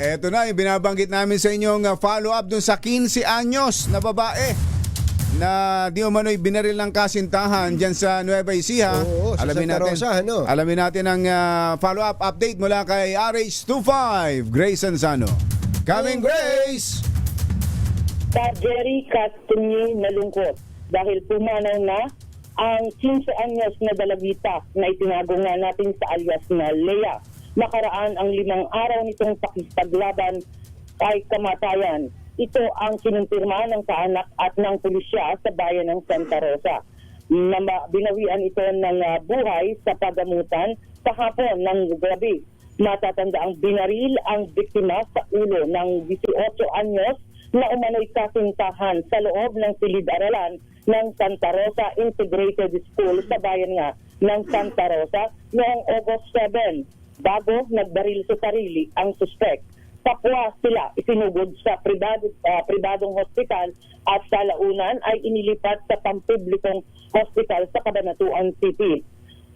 Eto na, yung binabanggit namin sa inyong uh, follow-up dun sa 15 anyos na babae na di umano'y binaril ng kasintahan dyan sa Nueva Ecija. Oo, sa alamin Santa natin, Rosa, ano? alamin natin ang uh, follow-up update mula kay RH25, Grace Anzano. Coming Grace! Sa Jerry Castonye nalungkot dahil pumanaw na ang 15 anyos na dalagita na itinago nga natin sa alias na Lea. Nakaraan ang limang araw nitong pakistaglaban kay kamatayan. Ito ang kinumpirma ng kaanak at ng pulisya sa bayan ng Santa Rosa. Binawian ito ng ah, buhay sa pagamutan sa hapon ng gabi. Matatanda ang binaril ang biktima sa ulo ng 18 anyos na umano'y kasintahan sa loob ng silid-aralan ng Santa Rosa Integrated School sa bayan nga ng Santa Rosa noong August 7 bago nagbaril sa sarili ang suspect. Kapwa sila isinugod sa pribado, ah, pribadong hospital at sa launan ay inilipat sa pampublikong hospital sa Cabanatuan City.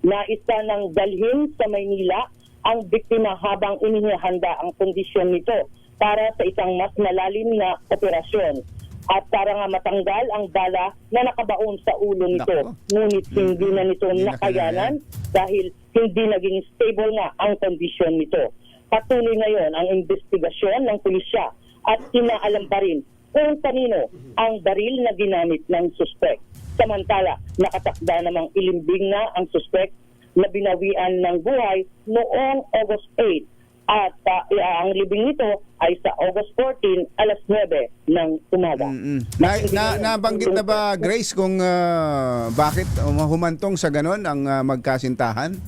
Naisa ng dalhin sa Maynila ang biktima habang inihahanda ang kondisyon nito para sa isang mas malalim na operasyon. At para nga matanggal ang bala na nakabaon sa ulo nito. Nako. Ngunit hindi na nito Hindi na nakayanan dahil hindi naging stable nga ang kondisyon nito. Patuloy ngayon ang investigasyon ng pulisya at inaalam pa rin kung kanino ang baril na ginamit ng suspect. Samantala, nakatakda namang ilimbing na ang suspect na binawian ng buhay noong August 8 at ah, ang libing nito ay sa August 14 alas 9 ng umaga. Mm-mm. Na, na, nabanggit na ba Grace kung uh, bakit humantong sa ganon ang uh, magkasintahan?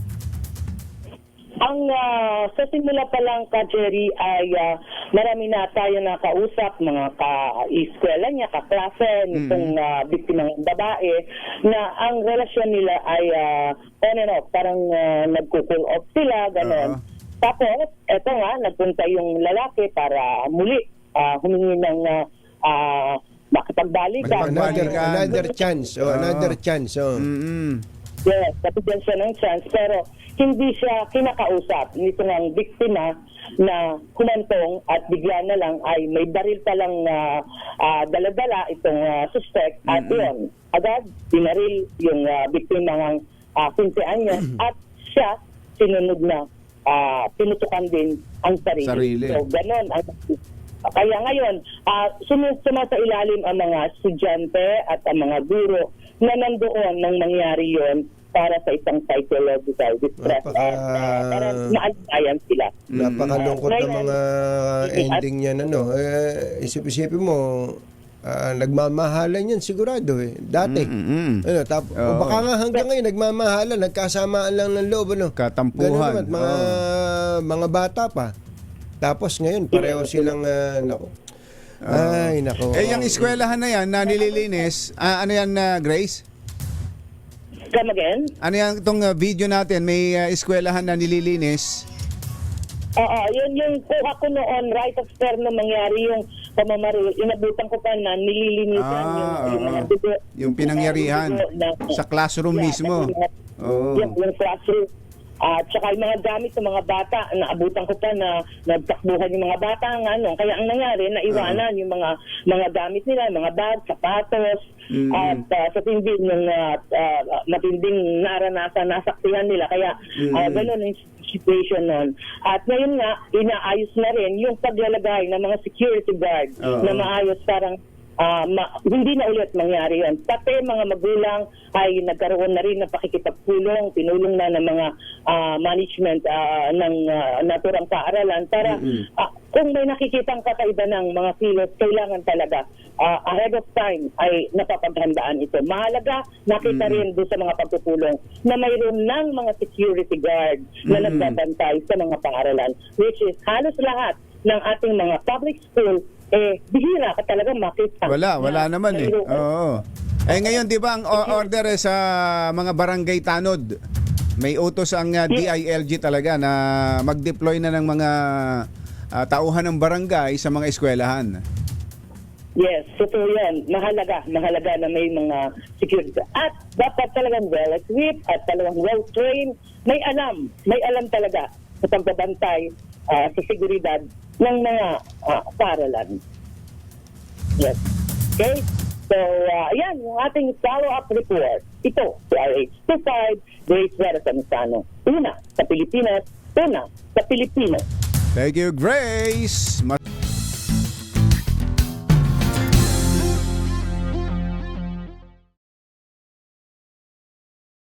Ang ah, sa simula pa lang ka Jerry ay ah, marami na tayo nakausap mga ka-eskwela niya, kaklase nitong ah, biktimang babae na ang relasyon nila ay ah, on and off, parang uh, nagko-cool off sila, ganon. Oo. Tapos, eto nga, nagpunta yung lalaki para muli ah, humingi ng uh, uh, makipagbalikan. Makipagbalikan. Another, another chance. Oh, another chance. Oh. Mm-mm. Yes, kapigyan siya ng chance pero hindi siya kinakausap nito ng biktima na kumantong at bigla na lang ay may baril pa lang ah, ah, dala-dala itong ah, suspect at yun, agad binaril yung ah, biktima ng uh, 15 anyos at siya sinunod na ah, pinutukan din ang sarili. Sarili. So, ganon ang kaya ngayon, uh, sumasama sa ilalim ang mga estudyante at ang mga guro na nandoon nang nangyari yon para sa isang psychological distress. Napaka- at uh, para sila. Napakalungkot Mm. ng mga ending niyan. Ano. Eh, isip-isipin mo, ah, nagmamahalan yan sigurado eh. Dati. Mm-mm. Ano, tap, o Oo. baka nga hanggang ngayon nagmamahalan, nagkasamaan lang ng loob ano. Katampuhan. Ganun naman, mga mga bata pa. Tapos ngayon pareho silang uh, nako. Ay, nako. Eh, yung eskwelahan na yan na nililinis, ah, ano yan, ah, Grace? Come again? Ano yan, itong ah, video natin, may ah, eskwelahan na nililinis. Oo, yun yung kuha ko noon right after na mangyari yung pamamaril. Inabutan ko pa na nililinisan Ah, yung, yung oo. mga dugo. Yung pinangyarihan mga dugo na- sa classroom Yeah, mismo. Oo. Yung, yung classroom. At saka yung mga gamit ng mga bata, naabutan ko pa na nagtakbuhan yung mga bata ng ano. Kaya ang nangyari, naiwanan yung mga mga gamit nila, mga bag, sapatos, Mm. at ah, sa tindi ng ah, ah, matinding naranasan, nasaksihan nila. Kaya ah, Mm. ganun yung situation nun. At ngayon nga, inaayos na rin yung paglalagay ng mga security guard Oo. na maayos parang ah, ma- hindi na ulit mangyari yun. Pati mga magulang ay nagkaroon na rin ng pakikipagpulong, pinulong na ng mga ah, management ah, ng ah, naturang paaralan para ah, kung may nakikitang kakaiba ng mga kilos, kailangan talaga ah, ahead of time ay napapaghandaan ito. Mahalaga, nakita rin doon sa mga pagpupulong na mayroon ng mga security guard na nagbabantay sa mga paaralan, which is halos lahat ng ating mga public school eh, bihira ka talaga makita. Wala, wala na naman eh. Oo. Eh ngayon 'di ba ang order sa mga barangay tanod. May utos ang uh, DILG talaga na mag-deploy na ng mga ah, tauhan ng barangay sa mga eskwelahan. Yes, totoo yan. Mahalaga, mahalaga na may mga security. At dapat talagang well-equipped at talagang well-trained. May alam, may alam talaga sa pagbabantay ah, sa seguridad ng mga ah, paaralan. Yes. Okay? So, uh, ayan, yung ating follow-up report. Ito, si RH25, Grace Vera Samsano. Una, sa Pilipinas. Una, sa Pilipinas. Thank you, Grace.